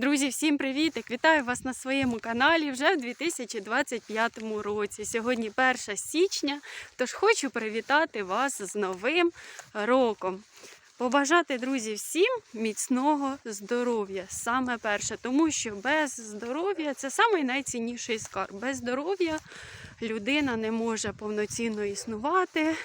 Друзі, всім привітик! Вітаю вас на своєму каналі вже в 2025 році. Сьогодні 1 січня, тож хочу привітати вас з Новим роком. Побажати, друзі, всім міцного здоров'я. Саме перше, тому що без здоров'я це самий найцінніший скарб. Без здоров'я людина не може повноцінно існувати.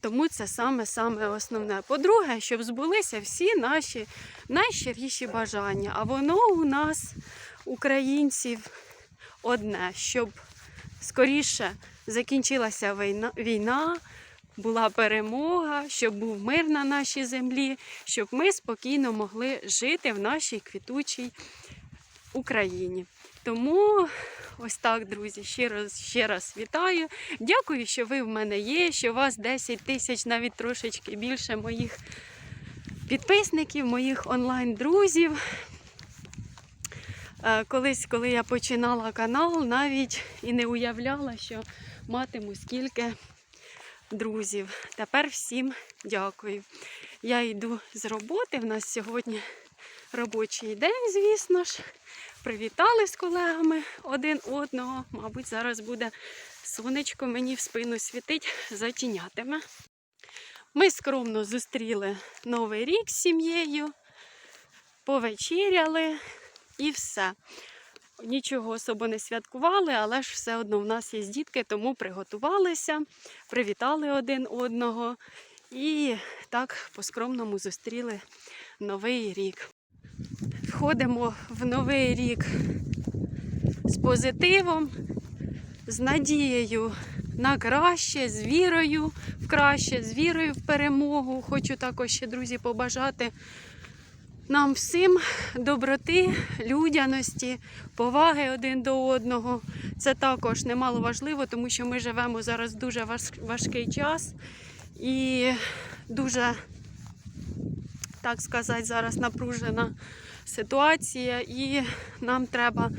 Тому це саме-саме основне. По-друге, щоб збулися всі наші найщиріші бажання. А воно у нас, українців, одне, щоб скоріше закінчилася війна, війна, була перемога, щоб був мир на нашій землі, щоб ми спокійно могли жити в нашій квітучій Україні. Тому ось так, друзі, ще раз, ще раз вітаю. Дякую, що ви в мене є, що у вас 10 тисяч, навіть трошечки більше моїх підписників, моїх онлайн-друзів. Е, Колись, коли я починала канал, навіть і не уявляла, що матиму скільки друзів. Тепер всім дякую. Я йду з роботи. В нас сьогодні робочий день, звісно ж. Привітали з колегами один одного. Мабуть, зараз буде сонечко мені в спину світить, затінятиме. Ми скромно зустріли Новий рік з сім'єю, повечеряли і все. Нічого особо не святкували, але ж все одно в нас є дітки, тому приготувалися, привітали один одного і так по-скромному зустріли Новий рік. Входимо в Новий рік з позитивом, з надією на краще, з вірою в краще, з вірою в перемогу. Хочу також ще, друзі, побажати нам всім доброти, людяності, поваги один до одного. Це також немало важливо, тому що ми живемо зараз дуже важкий час і дуже, так сказати, зараз напружена ситуація, і нам треба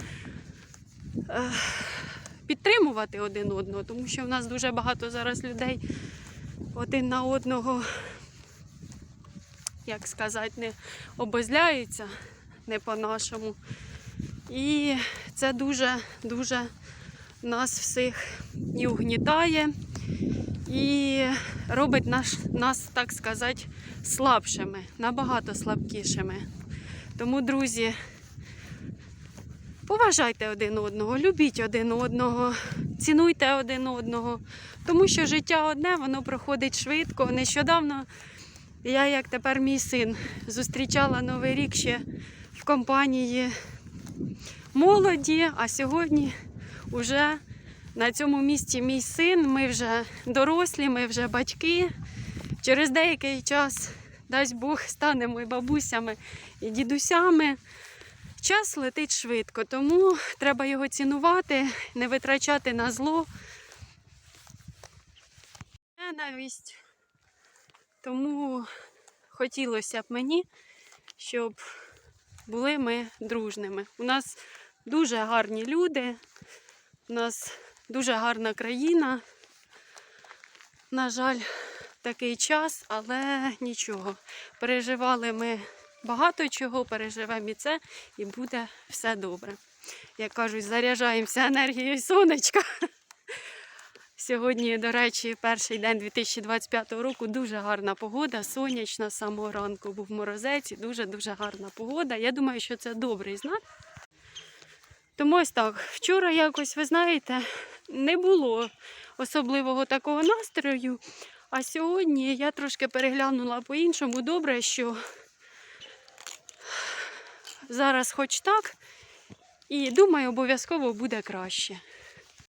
е, підтримувати один одного, тому що в нас дуже багато зараз людей один на одного, як сказати, не обозляються не по-нашому. І це дуже-дуже нас всіх і угнітає, і робить наш, нас, так сказати, слабшими, набагато слабкішими. Тому, друзі, поважайте один одного, любіть один одного, цінуйте один одного, тому що життя одне, воно проходить швидко. Нещодавно я, як тепер мій син, зустрічала Новий рік ще в компанії молоді, а сьогодні вже на цьому місці мій син, ми вже дорослі, ми вже батьки. Через деякий час, дасть Бог, станемо і бабусями, і дідусями. Час летить швидко, тому треба його цінувати, не витрачати на зло. Ненависть. Тому хотілося б мені, щоб були ми дружними. У нас дуже гарні люди, у нас дуже гарна країна. На жаль, такий час, але нічого. Переживали ми багато чого, переживемо і це, і буде все добре. Як кажуть, заряджаємося енергією сонечка. Сьогодні, до речі, перший день 2025 року дуже гарна погода, сонячна з самого ранку був морозець і дуже-дуже гарна погода. Я думаю, що це добрий знак. Тому ось так, вчора якось, ви знаєте, не було особливого такого настрою. А сьогодні я трошки переглянула по-іншому. Добре, що зараз хоч так, і думаю, обов'язково буде краще.